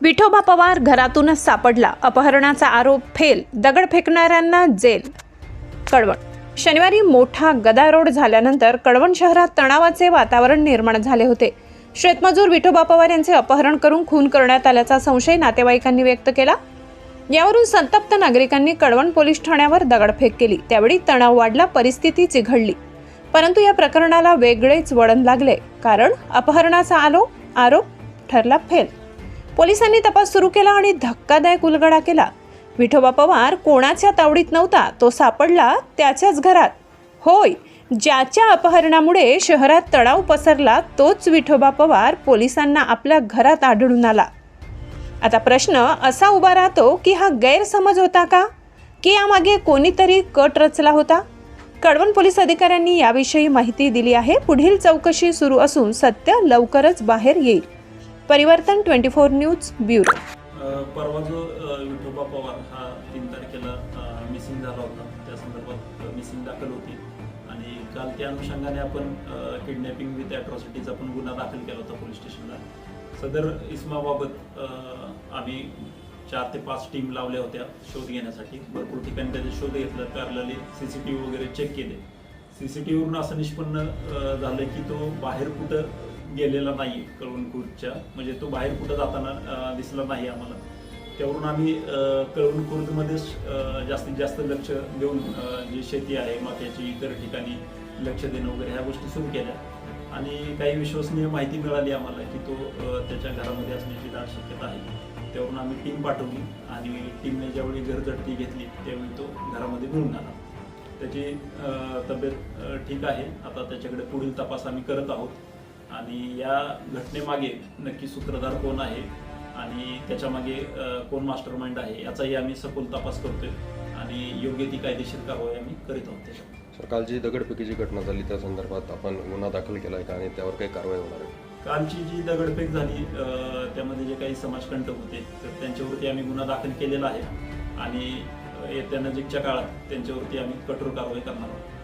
विठोबा पवार घरातूनच सापडला. अपहरणाचा आरोप फेल दगड फेकणाऱ्यांना जेल. कळवण. शनिवारी मोठा गदारोड झाल्यानंतर कळवण शहरात तणावाचे वातावरण निर्माण झाले होते. शेतमजूर विठोबा पवार यांचे अपहरण करून खून करण्यात आल्याचा संशय नातेवाईकांनी व्यक्त केला. यावरून संतप्त नागरिकांनी कळवण पोलीस ठाण्यावर दगडफेक केली. त्यावेळी तणाव वाढला परिस्थिती चिघळली. परंतु या प्रकरणाला वेगळेच वळण लागले. कारण अपहरणाचा आलो आरोप ठरला फेल. पोलिसांनी तपास सुरू केला आणि धक्कादायक उलगडा केला. विठोबा पवार कोणाच्या तावडीत नव्हता तो सापडला त्याच्याच घरात. होय ज्याच्या अपहरणामुळे शहरात तणाव पसरला तोच विठोबा पवार पोलिसांना आपल्या घरात आढळून आला. आता प्रश्न असा उभा राहतो की हा गैरसमज होता का? की यामागे कोणीतरी कट रचला होता? कडवण पोलीस अधिकाऱ्यांनी याविषयी माहिती दिली आहे. पुढील चौकशी सुरू असून सत्य लवकरच बाहेर येईल. परिवर्तन ट्वेंटी फोर न्यूज ब्युरो. परवा जो विठोबा पवार हा तीन तारखेला मिसिंग झाला होता. त्या संदर्भात मिसिंग दाखल होती. आणि काल त्या अनुषंगाने आपण किडनॅपिंग विथ अॅट्रॉसिटीचा पण गुन्हा दाखल केला होता पोलीस स्टेशनला. सदर इस्माबाबत आम्ही चार ते पाच टीम लावल्या होत्या शोध घेण्यासाठी. भरपूर ठिकाणी त्याचे शोध घेतला. Parallelly C C T V वगैरे चेक केले. सी सी टी व्हीवरून असं निष्पन्न झालं की तो बाहेर कुठं गेलेला नाही कळवणखुर्दच्या म्हणजे तो बाहेर कुठं जाताना दिसला नाही आम्हाला. त्यावरून आम्ही अ, जास्तीत जास्त लक्ष देऊन जी शेती आहे मक्याची इतर ठिकाणी लक्ष देणं वगैरे ह्या गोष्टी सुरू केल्या. आणि काही विश्वसनीय माहिती मिळाली आम्हाला की तो त्याच्या घरामध्ये असण्याची दाट शक्यता आहे. त्यावरून आम्ही टीम पाठवली आणि टीमने ज्यावेळी घरझटती घेतली त्यावेळी तो घरामध्ये मिळून आला. त्याची तब्येत ठीक आहे. आता त्याच्याकडे पुढील तपास आम्ही करत आहोत. आणि या घटनेमागे नक्की सूत्रधार कोण आहे आणि त्याच्यामागे कोण मास्टर माइंड आहे याचाही आम्ही सखोल तपास करतोय आणि योग्य ती कायदेशीर कारवाई आम्ही करीत आहोत त्याच्यावर सर काल जी दगडफेकीची घटना झाली त्या संदर्भात आपण गुन्हा दाखल केला आहे का आणि त्यावर काही कारवाई होणार आहे? कालची जी दगडफेक झाली अ, त्यामध्ये जे काही समाजकंटक होते तर त्यांच्यावरती आम्ही गुन्हा दाखल केलेला आहे आणि अ, येत्या नजीकच्या काळात त्यांच्यावरती आम्ही कठोर कारवाई करणार आहोत.